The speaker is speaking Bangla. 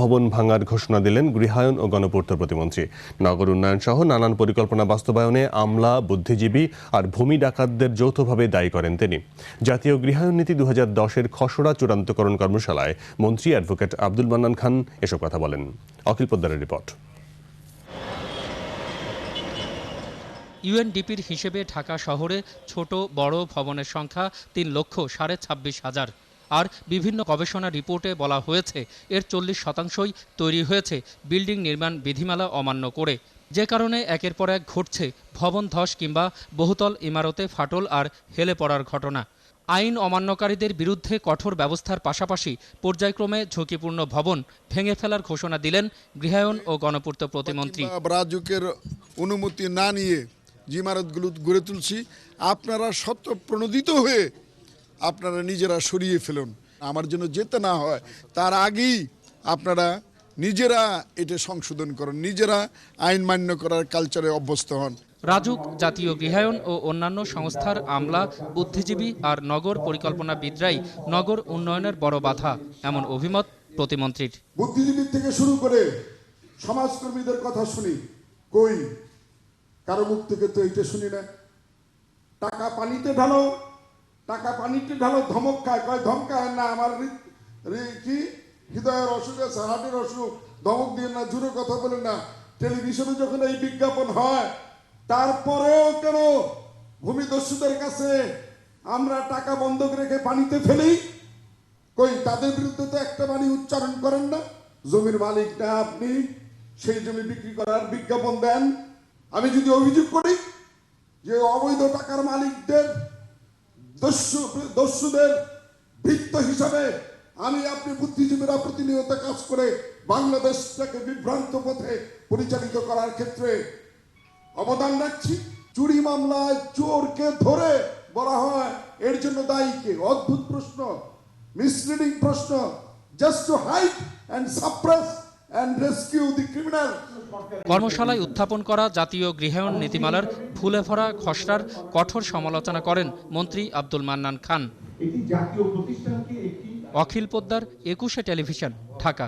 ভবন ভাঙার ঘোষণা দিলেন গৃহায়ন ও গণপূর্ত প্রতিমন্ত্রী। নগর উন্নয়ন সহ নানান পরিকল্পনা বাস্তবায়নে আমলা, বুদ্ধিজীবী আর ভূমি ডাকাতদের যৌথভাবে দায়ী করেন তিনি। জাতীয় গৃহায়ন নীতি দু হাজার দশের খসড়া চূড়ান্তকরণ কর্মশালায় মন্ত্রী অ্যাডভোকেট আব্দুল মান্নান খান এসব কথা বলেন। অখিল পোদ্দারের রিপোর্ট। ইউএনডিপির হিসেবে ঢাকা শহরে ছোট, বড় ভবনের সংখ্যা তিন লক্ষ সাড়ে ছাব্বিশ হাজার। আর বিভিন্ন গবেষণা রিপোর্টে বলা হয়েছে, এর চল্লিশ শতাংশই তৈরি হয়েছে বিল্ডিং নির্মাণ বিধিমালা অমান্য করে। যে কারণে একের পর এক ঘটছে ভবন ধস কিংবা বহুতল ইমারতে ফাটল আর হেলে পড়ার ঘটনা। আইন অমান্যকারীদের বিরুদ্ধে কঠোর ব্যবস্থার পাশাপাশি পর্যায়ক্রমে ঝুঁকিপূর্ণ ভবন ভেঙে ফেলার ঘোষণা দিলেন গৃহায়ন ও গণপূর্ত প্রতিমন্ত্রী। রাজুকের অনুমতি না নিয়ে যে ইমারতগুলো গড়ে তুলছি, আপনারা সত্য প্রণোদিত হয়ে আপনারা নিজেরা সরিয়ে ফেলুন। আমার জন্য যেতে না হয় তার আগেই আপনারা নিজেরা এটা সংশোধন করুন। নিজেরা আইন মান্য করার কালচারে অভ্যস্ত হন। রাজুক জাতীয় গৃহায়ন ও অন্যান্য সংস্থার আমলা বুদ্ধিজীবী আর নগর পরিকল্পনাবিদরাই নগর উন্নয়নের বড় বাধা এমন অভিমত প্রতিমন্ত্রীর। বুদ্ধিজীবীর থেকে শুরু করে সমাজকর্মীদের কথা শুনি কই? কারও মুখ থেকে তো এইটা শুনি না। টাকা পানিতে ঢালো টাকা পানিতে ঢালো ধমক খায়? কয় ধমকায় না, আমার কি? হৃদয়ের অসুখ আছে হার্টের অসুখ, ধমক দিয়ে না, জুড়ে কথা বলে না। টেলিভিশনে যখন এই বিজ্ঞাপন হয়, তারপরেও কেন ভূমিদস্যুদের কাছে আমরা টাকা বন্ধক রেখে পানিতে ফেলি? কই, তাদের বিরুদ্ধে তো একটা বাণী উচ্চারণ করেন না? জমির মালিক না আপনি, সেই জমি বিক্রি করার বিজ্ঞাপন দেন। আমি যদি অভিযোগ করি যে অবৈধ টাকার মালিকদের দস্যু, দস্যুদের বৃত্ত হিসাবে আমি আপনি বুদ্ধিজীবীরা প্রতিনিয়ত কাজ করে বাংলাদেশটাকে বিভ্রান্ত পথে পরিচালিত করার ক্ষেত্রে অবদান রাখছি। চুরি মামলায় চোরকে ধরে বলা হয়। এর জন্য দায়ী কে? অদ্ভুত প্রশ্ন মিসলিডিং প্রশ্ন just to hide and suppress কর্মশালায় উত্থাপন করা জাতীয় গৃহায়ন নীতিমালার ফুলে ভরা খসড়ার কঠোর সমালোচনা করেন মন্ত্রী আব্দুল মান্নান খান। অখিল পোদ্দার একুশে টেলিভিশন ঢাকা।